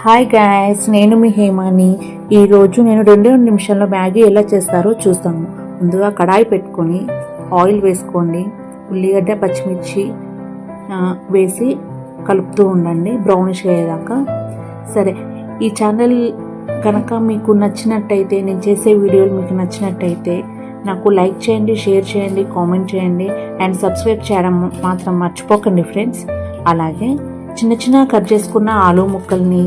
Hi guys నేను మీ హేమాని. ఈరోజు నేను రెండు రెండు నిమిషాల్లో మ్యాగీ ఎలా చేస్తారో చూస్తాను. ముందుగా కడాయి పెట్టుకొని ఆయిల్ వేసుకోండి. ఉల్లిగడ్డ పచ్చిమిర్చి వేసి కలుపుతూ ఉండండి. బ్రౌనిష్ అయ్యేదాకా. సరే ఈ ఛానల్ కనుక మీకు నచ్చినట్టయితే నేను చేసే వీడియోలు మీకు నచ్చినట్టయితే నాకు లైక్ చేయండి షేర్ చేయండి కామెంట్ చేయండి అండ్ సబ్స్క్రైబ్ చేయడం మాత్రం మర్చిపోకండి ఫ్రెండ్స్. అలాగే చిన్న చిన్న కట్ చేసుకున్న ఆలు ముక్కల్ని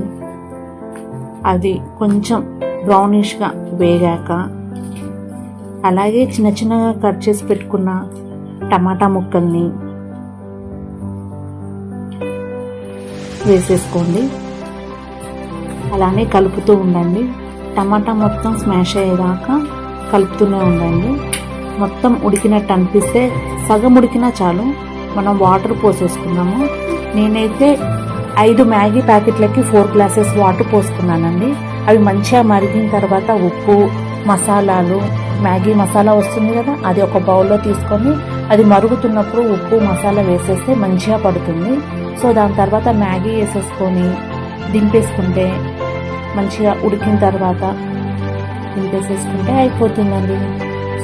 అది కొంచెం బ్రౌనిష్గా వేగాక అలాగే చిన్న చిన్నగా కట్ చేసి పెట్టుకున్న టమాటా ముక్కల్ని వేసేసుకోండి. అలానే కలుపుతూ ఉండండి. టమాటా మొత్తం స్మాష్ అయ్యేదాకా కలుపుతూనే ఉండండి. మొత్తం ఉడికినట్టు అనిపిస్తే సగం ఉడికినా చాలు. మనం వాటర్ పోసేసుకున్నాము. నేనైతే ఐదు మ్యాగీ ప్యాకెట్లకి ఫోర్ గ్లాసెస్ వాటర్ పోసుకున్నానండి. అవి మంచిగా మరిగిన తర్వాత ఉప్పు మసాలాలు మ్యాగీ మసాలా వస్తుంది కదా అది ఒక బౌల్లో తీసుకొని అది మరుగుతున్నప్పుడు ఉప్పు మసాలా వేసేస్తే మంచిగా పడుతుంది. సో దాని తర్వాత మ్యాగీ వేసేసుకొని దింపేసుకుంటే మంచిగా ఉడికిన తర్వాత దింపేసేసుకుంటే అయిపోతుందండి.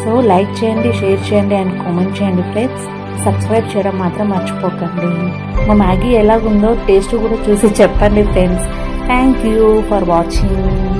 సో లైక్ చేయండి షేర్ చేయండి అండ్ కామెంట్ చేయండి ఫ్రెండ్స్. సబ్స్క్రైబ్ చేయడం మాత్రం మర్చిపోకండి. మా మ్యాగీ ఎలాగుందో టేస్ట్ కూడా చూసి చెప్పండి friends thank you for watching